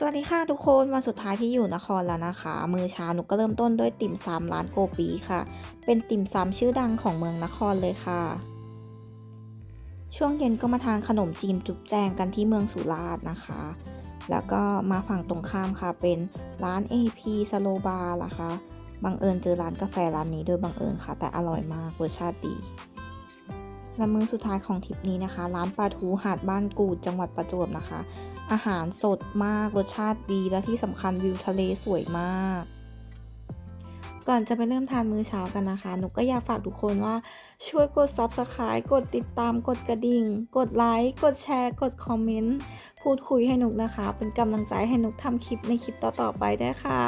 สวัสดีค่ะทุกคนวันสุดท้ายที่อยู่นครแล้วนะคะ มือเช้าหนูก็เริ่มต้นด้วยติ่มซำร้านโกปีค่ะ เป็นติ่มซำชื่อดังของเมืองนครเลยค่ะ ช่วงเย็นก็มาทานขนมจีนจุ๊บแจงกันที่เมืองสุราษฎร์นะคะ แล้วก็มาฝั่งตรงข้ามค่ะเป็นร้าน AP สโลบาร์นะคะบังเอิญเจอร้านกาแฟร้านนี้โดยบังเอิญค่ะ แต่อร่อยมากรสชาติดีและมื้อสุดท้ายของทริปนี้นะคะ ร้านปลาทูหาดบ้านกูดจังหวัดประจวบนะคะ อาหารสดมาก รสชาติดีและที่สำคัญวิวทะเลสวยมาก ก่อนจะไปเริ่มทานมื้อเช้ากันนะคะ หนูก็อยากฝากทุกคนว่าช่วยกด Subscribe กดติดตาม กดกระดิ่ง กดไลค์ กดแชร์ กดคอมเมนต์ พูดคุยให้หนุกนะคะ เป็นกำลังใจให้หนุกทำคลิปในคลิปต่อๆไปด้วยค่ะ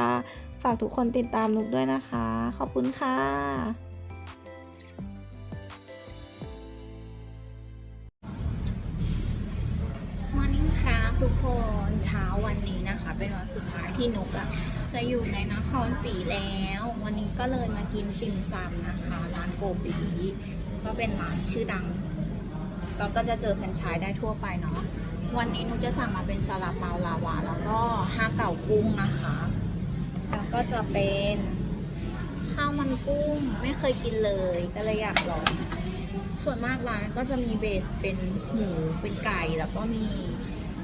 ฝากทุกคนติดตามนุกด้วยนะคะ ขอบคุณค่ะ เป็นวันสุดท้ายที่นุกอะจะอยู่ในนครศรีแล้ว วันนี้ก็เลยมากินติ่มซำนะคะร้านโกบีก็เป็นร้านชื่อดังเราก็จะเจอแฟรนไชส์ได้ทั่วไปเนาะวันนี้นุกจะสั่งมาเป็นซาลาเปาลาวา แล้วก็ห้าเก่ากุ้งนะคะ แล้วก็จะเป็นข้าวมันกุ้งไม่เคยกินเลยก็เลยอยากลองส่วนมากร้านก็จะมีเบสเป็นหมูเป็นไก่แล้วก็มี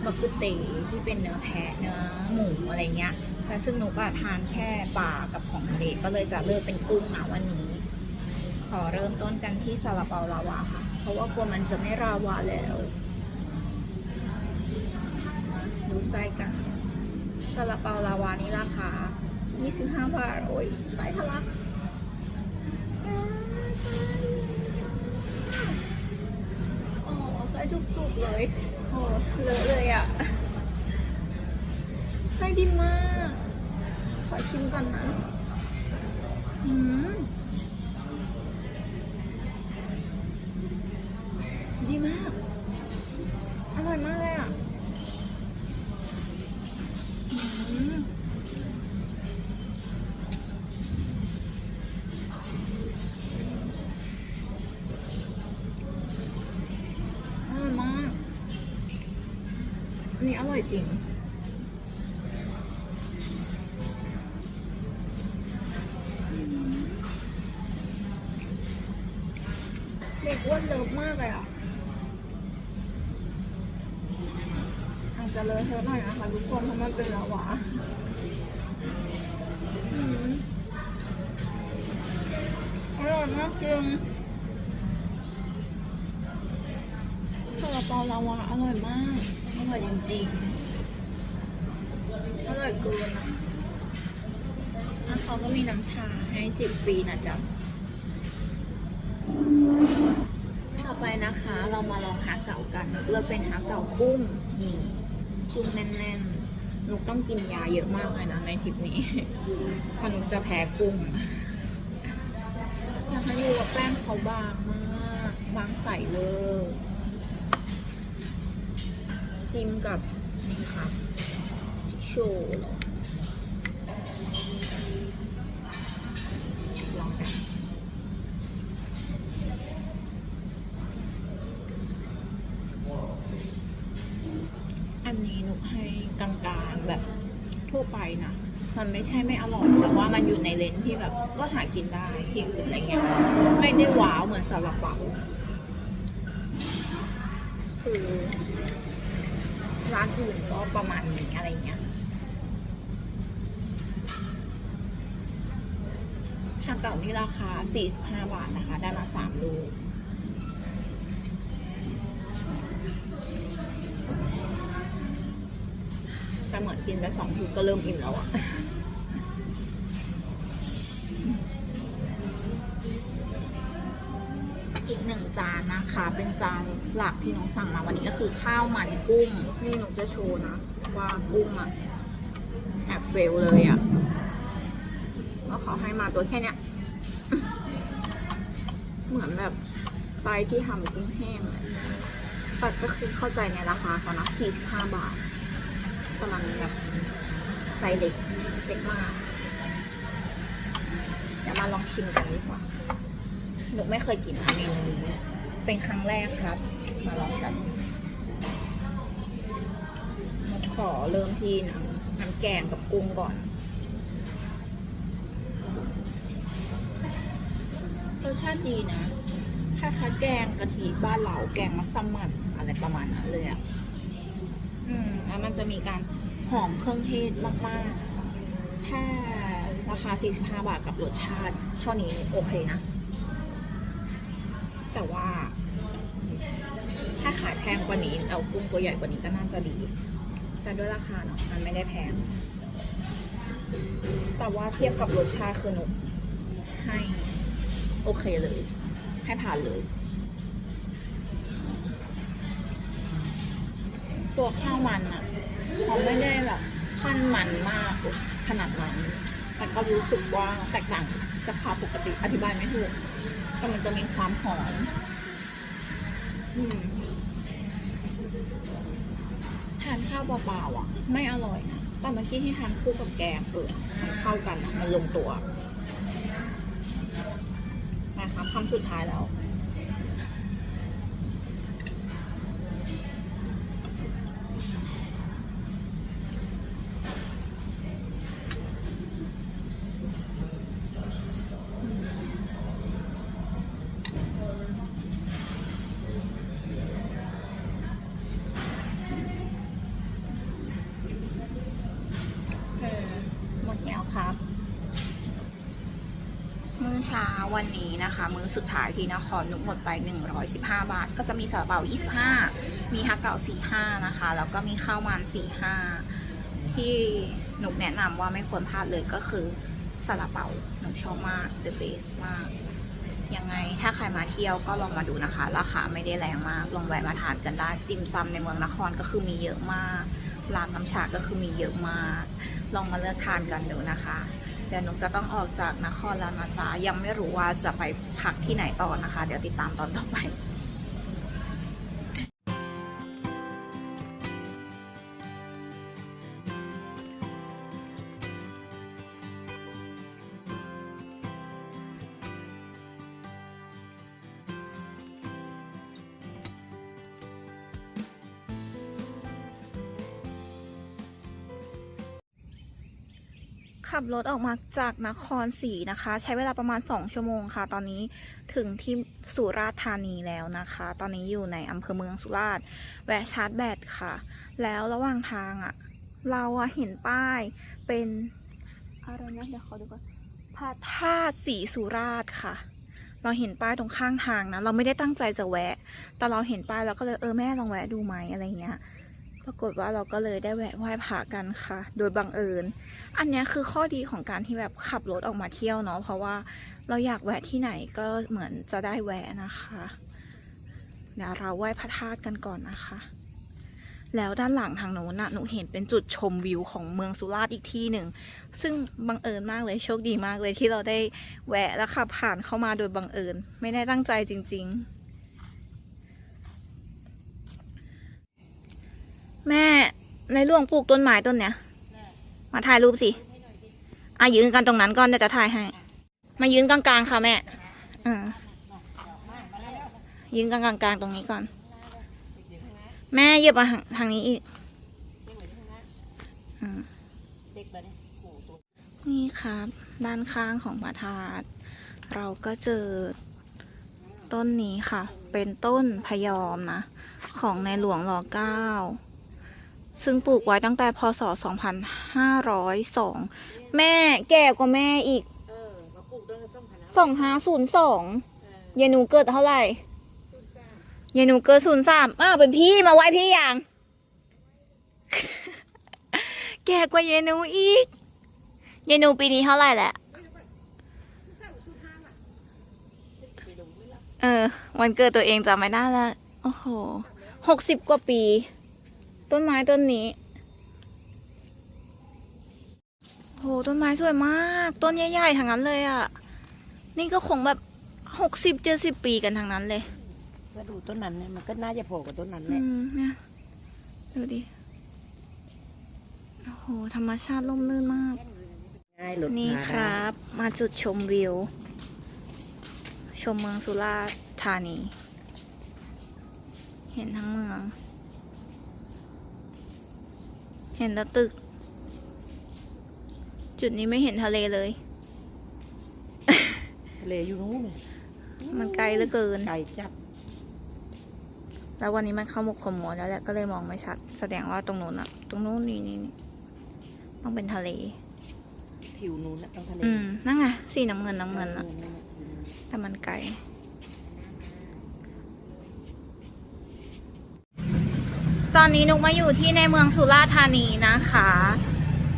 บักกุเตที่เป็นเนื้อแพะเนื้อหมูอะไรเงี้ยแต่ซึ่งหนูก็ทานแค่ปลากับของทะเลก็เลยจะเลือกเป็นกุ้งนะวันนี้ ขอเริ่มต้นกันที่ซาลาเปาลาวาค่ะ เพราะว่ากลัวมันจะไม่ราวาแล้ว ดูไส้กันซาลาเปาลาวานี่ราคา 25 บาท โอ้ยไส้ทะลักอ๋อไส้จุกๆเลย เลอะเลยอะ่ะไส้ดีมาก ขอชิมก่อนนะ อืมดีมาก นี้อร่อยจริง เด็กอ้วนเลิฟมากเลยอะ อาจจะเลอะเทอะหน่อยนะคะทุกคนเพราะมันเป็นลาวาอร่อยมากจริง เปาลาวาอร่อยมาก อร่อยจริงๆ อร่อยเกินอะเขาก็มีน้ำชาให้จิบฟรีนะจ๊ะ ต่อไปนะคะเรามาลองฮาเก่ากันเลือกเป็นฮาเก่ากุ้งนี่กุ้งแน่นๆนุกต้องกินยาเยอะมากเลยนะในทริปนี้เพราะนุกจะแพ้กุ้งอยากให้ดูว่าแป้งเขาบางมาก บางใสเวอร์ จิ้มกับนี่ค่ะโชว์ลองกันอันนี้หนูให้กลางๆแบบทั่วไปนะมันไม่ใช่ไม่อร่อยแต่ว่ามันอยู่ในเลนที่แบบก็หากินได้ที่อื่นอะไรเงี้ยไม่ได้ว้าวเหมือนซาลาเปาคือ ร้านอื่นก็ประมาณนี้อะไรเงี้ยทางเก่านี่ราคา 45 บาทนะคะ ได้มา3ลูกแต่เหมือนกินไปสองลูกก็เริ่มอิ่มแล้วอะ อีกหนึ่งจานนะคะ เป็นจานหลักที่น้องสั่งมาวันนี้ก็คือข้าวมันกุ้ง นี่หนูจะโชว์นะ ว่ากุ้งอะแอบเฟลเลยอะว่าเขาให้มาตัวแค่เนี้ย เหมือนแบบไซที่ทำกุ้งแห้งเลยแต่ก็คือเข้าใจในราคาเขานะ45 บาทกำลังแบบไซส์เล็กเล็กมากเดี๋ยวมาลองชิมกันดีกว่า หนูไม่เคยกินเมนูนี้เป็นครั้งแรกครับ มาลองกันขอเริ่มที่น้ำน้ำแกงกับกุ้งก่อนรสชาติดีนะคล้ายๆแกงกะทิบ้านเราแกงมัสมั่นอะไรประมาณนั้นเลยอะ อืมแล้วมันจะมีการหอมเครื่องเทศมากๆ ถ้าราคา 45 บาทกับรสชาติ เท่านี้โอเคนะ แต่ว่า ถ้าขายแพงกว่านี้ เอากุ้งตัวใหญ่กว่านี้ก็น่าจะดี แต่ด้วยราคาเนาะมันไม่ได้แพง แต่ว่าเทียบกับรสชาติคือหนุกให้โอเคเลย ให้ผ่านเลย ตัวข้าวมันอะเขาไม่ได้แบบขั้นมันมากขนาดนั้นแต่ก็รู้สึกว่าแตกต่างจากข้าวปกติอธิบายไม่ถูก แต่มันจะมีความหอมอืมทานข้าวเปล่าๆอะ ไม่อร่อยนะแต่เมื่อกี้ที่ทานคู่กับแกงเออมันเข้ากันอะมันลงตัวนะคะคำสุดท้ายแล้ว เช้าวันนี้นะคะ มื้อสุดท้ายที่นครนุกหมดไป 115 บาท ก็จะมีซาลาเปา25 มีฮักเก่า45 นะคะ แล้วก็มีข้าวมัน45 ที่นุกแนะนำว่าไม่ควรพลาดเลยก็คือซาลาเปาหนุกชอบมาก the best มาก ยังไงถ้าใครมาเที่ยวก็ลองมาดูนะคะ ราคาไม่ได้แรงมาก ลองแวะมาทานกันได้ติมซำในเมืองนครก็คือมีเยอะมากร้านน้ำชาก็คือมีเยอะมาก ลองมาเลือกทานกันดูนะคะ เดี๋ยวหนูจะต้องออกจากนครแล้วนะจ๊ะยังไม่รู้ว่าจะไปพักที่ไหนต่อนะคะ เดี๋ยวติดตามตอนต่อไป ขับรถออกมาจากนครศรีนะคะ ใช้เวลาประมาณ 2 ชั่วโมงค่ะ ตอนนี้ถึงที่สุราษฎร์ธานีแล้วนะคะ ตอนนี้อยู่ในอำเภอเมืองสุราษฎร์แวะชาร์จแบตค่ะ แล้วระหว่างทางอะ่ะ เราอะเห็นป้ายเป็นอะไรนะเดี๋ยวขอดูก่อนพระธาตุศรีสุราษฎร์ค่ะ เราเห็นป้ายตรงข้างทางนะเราไม่ได้ตั้งใจจะแวะ แต่เราเห็นป้ายเราก็เลยเออแม่ลองแวะดูไหมอะไรเงี้ยปรากฏว่าเราก็เลยได้แวะไหว้พระกันค่ะ โดยบังเอิญ อันนี้คือข้อดีของการที่แบบขับรถออกมาเที่ยวเนาะเพราะว่าเราอยากแวะที่ไหนก็เหมือนจะได้แวะนะคะ เดี๋ยวเราไหว้พระธาตุกันก่อนนะคะ แล้วด้านหลังทางโน้นน่ะหนูเห็นเป็นจุดชมวิวของเมืองสุราษฎร์อีกที่หนึ่ง ซึ่งบังเอิญมากเลยโชคดีมากเลยที่เราได้แวะแล้วขับผ่านเข้ามาโดยบังเอิญ ไม่ได้ตั้งใจจริง ๆ แม่ในหลวงปลูกต้นไม้ต้นเนี้ย มาถ่ายรูปสิอะยืนกันตรงนั้นก่อนเดี๋ยวจะถ่ายให้ มายืนกลางๆค่ะแม่อ่ายืนกลางๆตรงนี้ก่อน แม่เยียบมาทางนี้อีกนี่ครับ ด้านข้างของพระธาตุเราก็เจอต้นนี้ค่ะ เป็นต้นพยอมนะ ของในหลวงรอเก้า ซึ่งปลูกไว้ตั้งแต่พศ 2502 แม่แก่กว่าแม่อีก เออมาปลูกด้วยส้มพันธุ์2502ยายหนูเกิดเท่าไหร่ยายหนูเกิด03อ้าวเป็นพี่มาไว้พี่ยังแก่กว่ายายหนูอีกยายหนูปีนี้เท่าไหร่แหละ เออ วันเกิดตัวเองจำไม่ได้แล้วโอ้โหหกสิบกว่าปี ต้นไม้ต้นนี้โหต้นไม้สวยมาก ต้นใหญ่ๆทั้งนั้นเลยอะ่ะ นี่ก็คงแบบหกสิบเจ็ดสิบปีกันทั้งนั้นเลยก็ดูต้นนั้นเนี่ยมันก็น่าจะโผล่กับต้นนั้นแหอืละมเนี่ยดูดิโอ้โหธรรมชาติร่มรื่นมากง่ายหลุดนี่มาคได้รับ มาจุดชมวิว ชมเมืองสุราษฎร์ธานี เห็นทั้งเมือง เห็นแต่ตึก จุดนี้ไม่เห็นทะเลเลย ทะเลอยู่นู้นเลยมันไกลเหลือเกิน ไกลจัด แล้ววันนี้มันเข้ามุกขมัวแล้วแหละก็เลยมองไม่ชัด แสดงว่าตรงนู้นอะตรงนู้นนี่นี่นี่ต้องเป็นทะเล ผิวนู้นนะต้องทะเลอืมนั่นไงสีน้ำเงินน้ำเงินอะออแต่มันไกล ตอนนี้นุกมาอยู่ที่ในเมืองสุราษฎร์ธานีนะคะ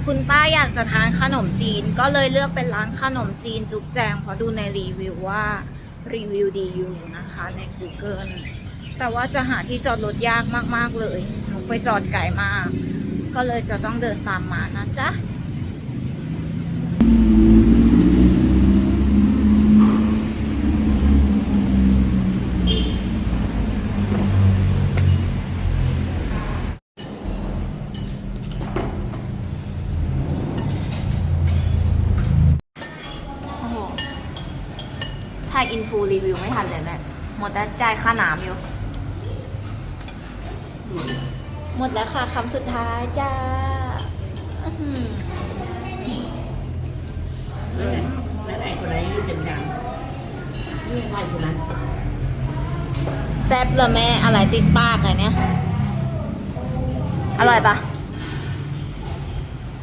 คุณป้าอยากจะทานขนมจีนก็เลยเลือกเป็นร้านขนมจีนจุกแจงเพราะดูในรีวิวว่ารีวิวดีอยู่นะคะใน Google แต่ว่าจะหาที่จอดรถยากมากๆเลยนุกไปจอดไกลมาก ก็เลยจะต้องเดินตามมานะจ๊ะ ค่าน้ำอยู่ หมดแล้วค่ะคำสุดท้ายจ้าอื้อหือแล้วไงแล้วไอ้คนไหนเป็นดังนี่ใครคนนั้นแซ่บเลยแม่อะไรติดปากเลยเนี่ย อร่อยปะ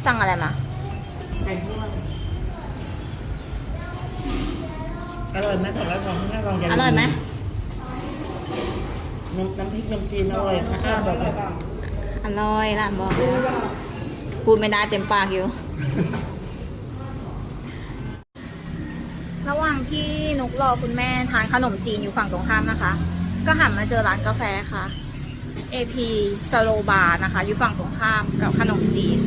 สั่งอะไรมาไอ้พวกอร่อยไหมของเราของข้างลองอย่าอร่อยไหม น้ำน้ำพริกน้ำจีนอร่อยค่ะอ้าวบอกเลยอร่อยร้านบอกแล้วพูดไม่ได้เต็มปากอยู่ ระหว่างที่นุกรอคุณแม่ทานขนมจีนอยู่ฝั่งตรงข้ามนะคะ ก็หันมาเจอร้านกาแฟค่ะ AP s l o Bar นะคะ อยู่ฝั่งตรงข้ามกับขนมจีน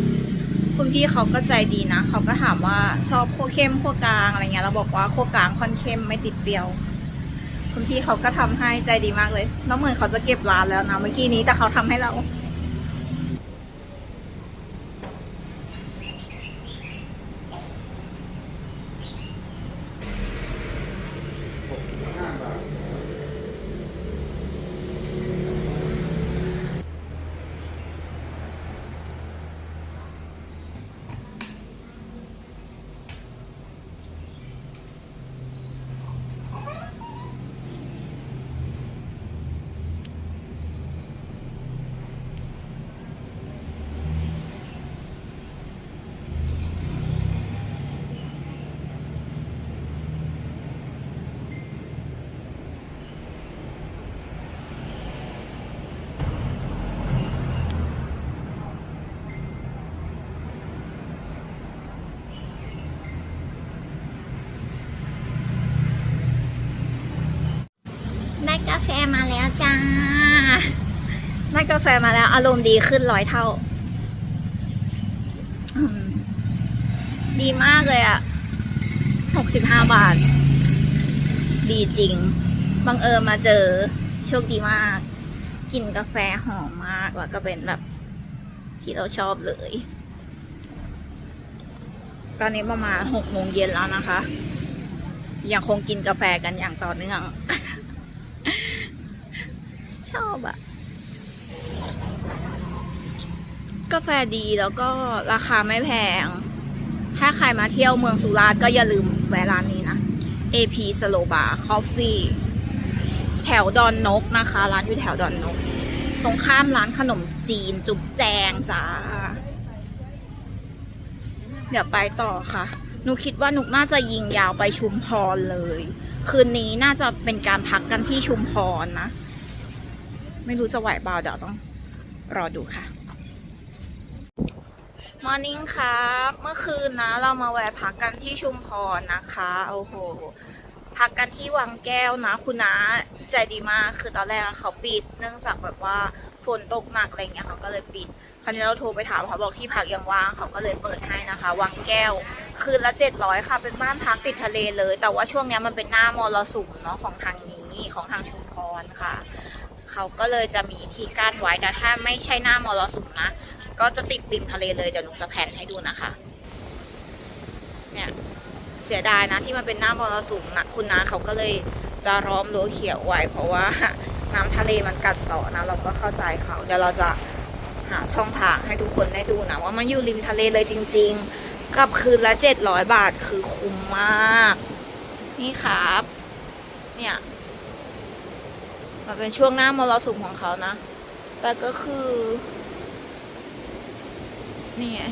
คุณพี่เขาก็ใจดีนะ เขาก็ถามว่าชอบขั้วเข้มขั้วกลางอะไรเงี้ยเราบอกว่าขั้วกลางค่อนเข้มไม่ติดเปรี้ยว คุณพี่เขาก็ทำให้ใจดีมากเลยแล้วเหมือนเขาจะเก็บร้านแล้วนะเมื่อกี้นี้แต่เขาทำให้เรา ได้กาแฟมาแล้วจ้า ได้กาแฟมาแล้ว อารมณ์ดีขึ้นร้อยเท่า ดีมากเลยอะหกสิบห้าบาท ดีจริง บังเอิญมาเจอ โชคดีมาก กลิ่นกาแฟหอมมากแล้วก็เป็นแบบ ที่เราชอบเลย ตอนนี้ประมาณหกโมงเย็นแล้วนะคะ ยังคงกินกาแฟกันอย่างต่อเนื่อง ชอบอะ กาแฟดีแล้วก็ราคาไม่แพง ถ้าใครมาเที่ยวเมืองสุราษฎร์ก็อย่าลืมแวะร้านนี้นะ AP s l o Bar Coffee แถวดอนนกนะคะ ร้านอยู่แถวดอนนก ตรงข้ามร้านขนมจีนจุ๊บแจงจ้า เดี๋ยวไปต่อค่ะหนูคิดว่าหนุกน่าจะยิงยาวไปชุมพรเลย คืนนี้น่าจะเป็นการพักกันที่ชุมพรนะ ไม่รู้จะไหวเปล่าเดี๋ยวต้องรอดูค่ะมอร์นิ่งครับ เมื่อคืนนะ เรามาแวะพักกันที่ชุมพรนะคะโอ้โหพักกันที่วังแก้วนะ คุณน้าใจดีมากคือตอนแรกเขาปิด เนื่องจากแบบว่าฝนตกหนักอะไรเงี้ยเขาก็เลยปิด คราวนี้เราโทรไปถามเขาบอกที่พักยังว่างเขาก็เลยเปิดให้นะคะ วังแก้ว คืนละเจ็ดร้อยค่ะ เป็นบ้านพักติดทะเลเลย แต่ว่าช่วงเนี้ยมันเป็นหน้ามรสุมเนาะของทางนี้ของทางชุมพรค่ะ เขาก็เลยจะมีที่กั้นไว้แต่ถ้าไม่ใช่หน้ามรสุมนะ ก็จะติดริมทะเลเลยเดี๋ยวหนูจะแผนให้ดูนะคะ เนี่ยเสียดายนะที่มันเป็นหน้ามรสุมนะคุณนาเขาก็เลยจะล้อมรั้วเขียวไว้เพราะว่าน้ำทะเลมันกัดเซาะนะ เราก็เข้าใจเขาเดี๋ยวเราจะหาช่องทางให้ทุกคนได้ดูนะว่ามันอยู่ริมทะเลเลยจริง ๆ กับคืนละเจ็ดร้อยบาทคือคุ้มมาก นี่ครับ เนี่ย มันเป็นช่วงหน้ามรสุมของเขานะ แต่ก็คือ นี่ไง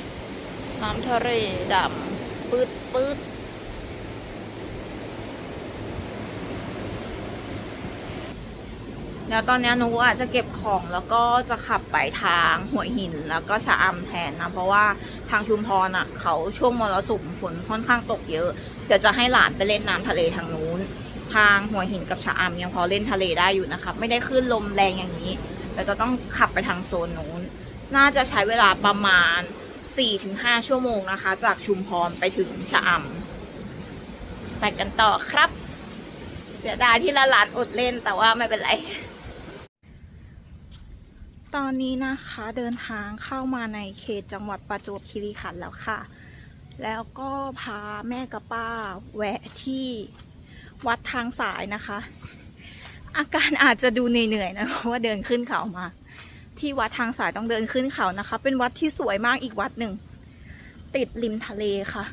น้ำทะเลดำปืดปืดเดี๋ยวตอนนี้หนูอาจจะเก็บของแล้วก็จะขับไปทางหัวหินแล้วก็ชะอำแทนนะ เพราะว่าทางชุมพรอะ เขาช่วงมรสุมฝนค่อนข้างตกเยอะ เดี๋ยวจะให้หลานไปเล่นน้ำทะเลทางนู้น ทางหัวหินกับชะอำยังพอเล่นทะเลได้อยู่นะครับ ไม่ได้ขึ้นลมแรงอย่างนี้แต่จะต้องขับไปทางโซนนู้น น่าจะใช้เวลาประมาณ 4-5 ชั่วโมงนะคะ จากชุมพรไปถึงชะอำไปกันต่อครับ เสียดายที่ละหลานอดเล่นแต่ว่าไม่เป็นไร ตอนนี้นะคะเดินทางเข้ามาในเขตจังหวัดประจวบคีรีขันธ์แล้วค่ะ แล้วก็พาแม่กับป้าแวะที่ วัดทางสายนะคะ อาการอาจจะดูเหนื่อยๆนะเพราะว่าเดินขึ้นเขามา ที่วัดทางสายต้องเดินขึ้นเขานะคะ เป็นวัดที่สวยมากอีกวัดหนึ่ง ติดริมทะเลค่ะ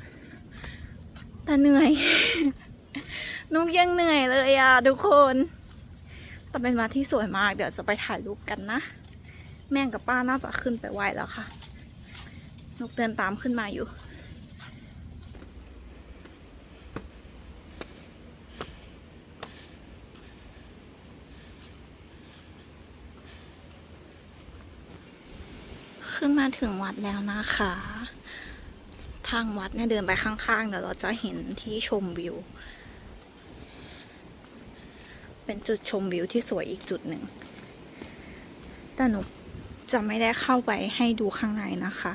แต่เหนื่อยนุกยังเหนื่อยเลยอะทุกคนแต่เป็นวัดที่สวยมาก เดี๋ยวจะไปถ่ายรูปกันนะ แม่งกับป้าน่าจะขึ้นไปไหวแล้วค่ะนุกเดินตามขึ้นมาอยู่ ขึ้นมาถึงวัดแล้วนะคะ ทางวัดเนี่ยเดินไปข้างๆเดี๋ยวเราจะเห็นที่ชมวิว เป็นจุดชมวิวที่สวยอีกจุดหนึ่ง แต่หนูจะไม่ได้เข้าไปให้ดูข้างในนะคะ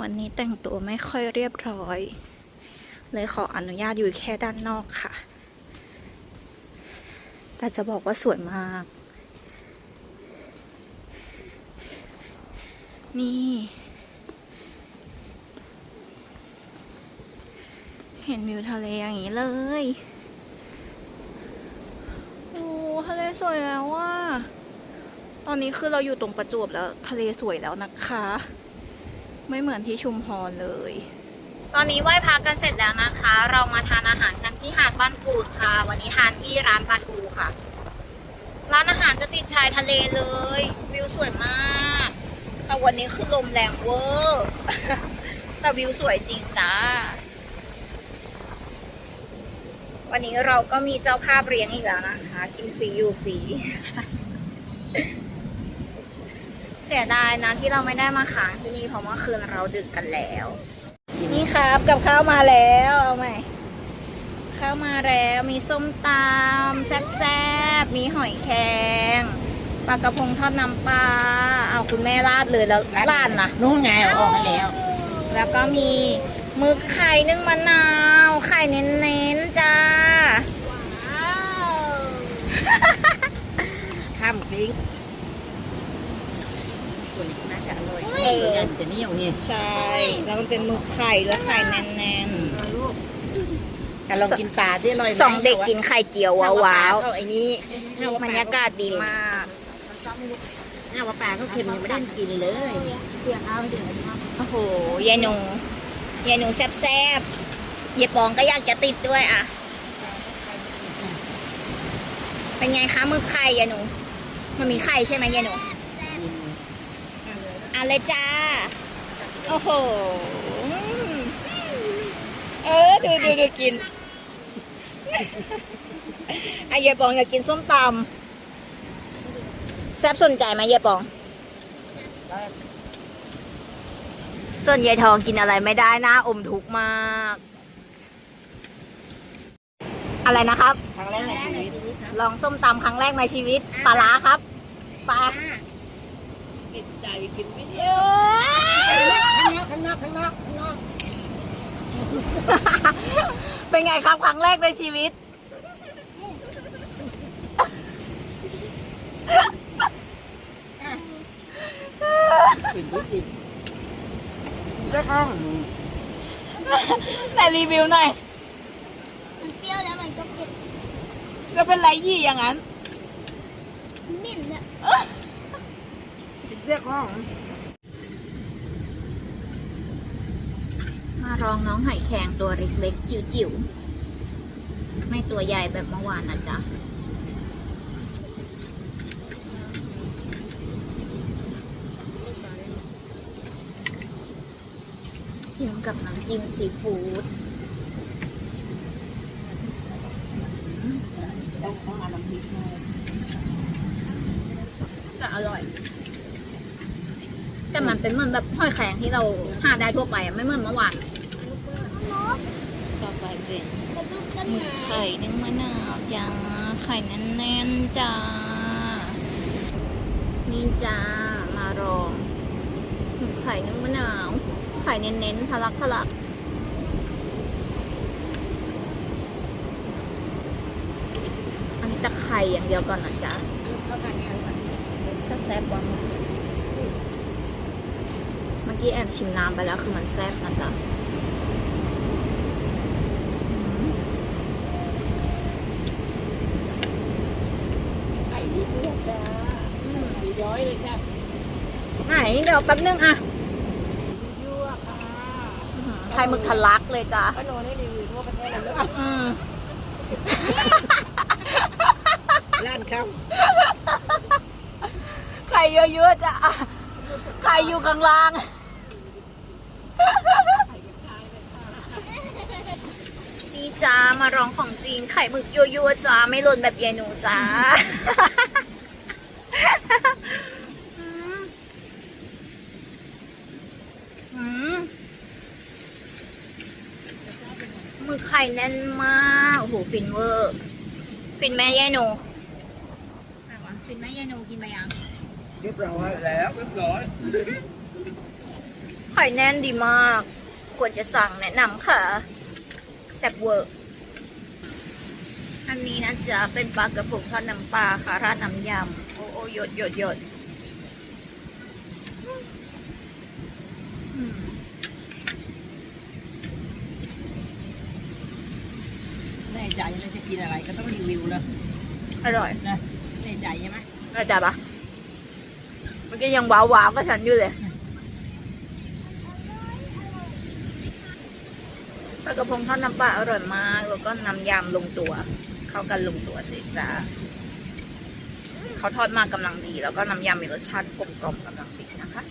วันนี้แต่งตัวไม่ค่อยเรียบร้อย เลยขออนุญาตอยู่แค่ด้านนอกค่ะ แต่จะบอกว่าสวยมาก นี่ เห็นวิวทะเลอย่างนี้เลย โอ้ทะเลสวยแล้วว่า ตอนนี้คือเราอยู่ตรงประจวบแล้วทะเลสวยแล้วนะคะ ไม่เหมือนที่ชุมพรเลย ตอนนี้ไหว้พักกันเสร็จแล้วนะคะ เรามาทานอาหารกันที่หาดบ้านกูดค่ะ วันนี้ทานที่ร้านปลาทูค่ะ ร้านอาหารจะติดชายทะเลเลย วิวสวยมาก แต่วันนี้คือลมแรงเวอร์แต่วิวสวยจริงจ้า วันนี้เราก็มีเจ้าภาพเลี้ยงอีกแล้วนะคะ กินฟรีอยู่ฟรีเสียดายนะที่เราไม่ได้มาค้างที่นี่เพราะเมื่อคืนเราดึกกันแล้ว นี่ครับกับข้าวมาแล้วเอาใหม่ข้าวมาแล้วมีส้มตำแซ่บๆมีหอยแครง ปลากระพงทอดน้ำปลาเอาคุณแม่ราดเลยแล้วราดนะนู้นไงเอาออกให้แล้ว แล้วก็มีหมึกไข่นึ่งมะนาวไข่เน้นๆจ้าข้ามพริกส่วนน่าจะอร่อยเออมันจะเหนียวเนี่ยใช่ แล้วมันเป็นหมึกไข่แล้วไข่แน่นแต่ลองกินปลาที่อร่อยไหมๆสองเด็กกินไข่เจียวว้าวเข้าไอ้นี้ๆบรรยากาศดีมาก ถ้าว่าปลาเขาเค็มยังไม่ได้กินเลยโอ้โหยายหนูยายหนูแซ่บๆยายปองก็อยากจะติดด้วยอะ เป็นไงคะมึกไข่ยายหนู มันมีไข่ใช่ไหมยายหนูเอะไรจ้า โอ้โห เออ ดูดูดูกินไอ้ยายปองอยากกินส้มตำ แซบสนใจไหมยายปอง ส่วนยายทองกินอะไรไม่ได้นะอมทุกข์มาก อะไรนะครับ ครั้งแรกในชีวิตลองส้มตำครั้งแรกในชีวิตปลาร้าครับปลากินใจกินไม่ได้เอ้ยข้างนอกข้างนอกข้างนอกเป็นไงครับครั้งแรกในชีวิต กินกินก็ข้างไหนรีวิวหน่อย มันเปรี้ยวแล้วมันก็เผ็ดก็เป็นไรยี่อย่างนั้นเหม็นอะกินเสื้อข้องมาลองน้องไห่แข็งตัวเล็กๆ จิ๋วๆ ไม่ตัวใหญ่แบบเมื่อวานนะจ๊ะ มกับน้ำจิ้มซีฟู้ดต้องต้องเอาน้ำพริกมาจะอร่อย แต่มันเป็นเหมือนแบบหอยแครงที่เราหาได้ทั่วไปอะไม่เหมือนเมื่อวานต่อไปเป็นมาดูกันหมึไหนกไข่นึ่งมะนาวจ้าไข่แน่นๆจ้านี่จ้ามาลองหมึกไข่นึ่งมะนาว ไข่เน้นๆทะลักทะลักอันนี้ตะไคร่อย่างเดียวก่อนนะจ๊ะแล้วกันเนี่ยก็แซ่บกว่าหมึกเมื่อกี้แอบชิมน้ำไปแล้วคือมันแซ่บนะจ๊ะอืมไข่ดีด้วยจ้าดีย้อยเลยจ้ะไหนเดี๋ยวแป๊บนึงอะยั่วค่ะไข่ หมึกทะลักเลยจ้ะป้าโนได้รีวิวทั่วประเทศเลยอืมร้านครับไข่เยอะๆจ้ะไข่อยู่ข้างล่าง นี่จ้ามาลองของจริงไข่หมึกยั่วๆจ้าไม่หล่นแบบเยายหนูจ้า อืมอืมหมึกไข่แน่นมากโอ้โหฟินเวอร์ฟินแม่ยายหนูไหนวะฟินแม่ยายหนูกินไปยังเรียบร้อยแล้วเรียบร้อยไข่แน่นดีมาก ควรจะสั่งแนะนำค่ะแซ่บเวอร์อันนี้นะจ๊ะเป็นปลากระพงทอดน้ำปลาค่ะราดน้ำยำโอ้โอ้หยดหยดหยดอืม แน่ ใจเลยจะกินอะไรก็ต้องรีวิวแล้วอร่อยนะแน่ใจใช่ไหมอร่อยจ้ะปะเมื่อกี้ยังว้าวว้าวๆก็ฉันอยู่เลยปลากระพงทอดน้ำปลาอร่อยมาก แล้วก็น้ำยำลงตัว เข้ากันลงตัวเลยจ้าเขาทอดมากกำลังดี แล้วก็น้ำยำมีรสชาติกลมกล่อมกำลังดีนะคะ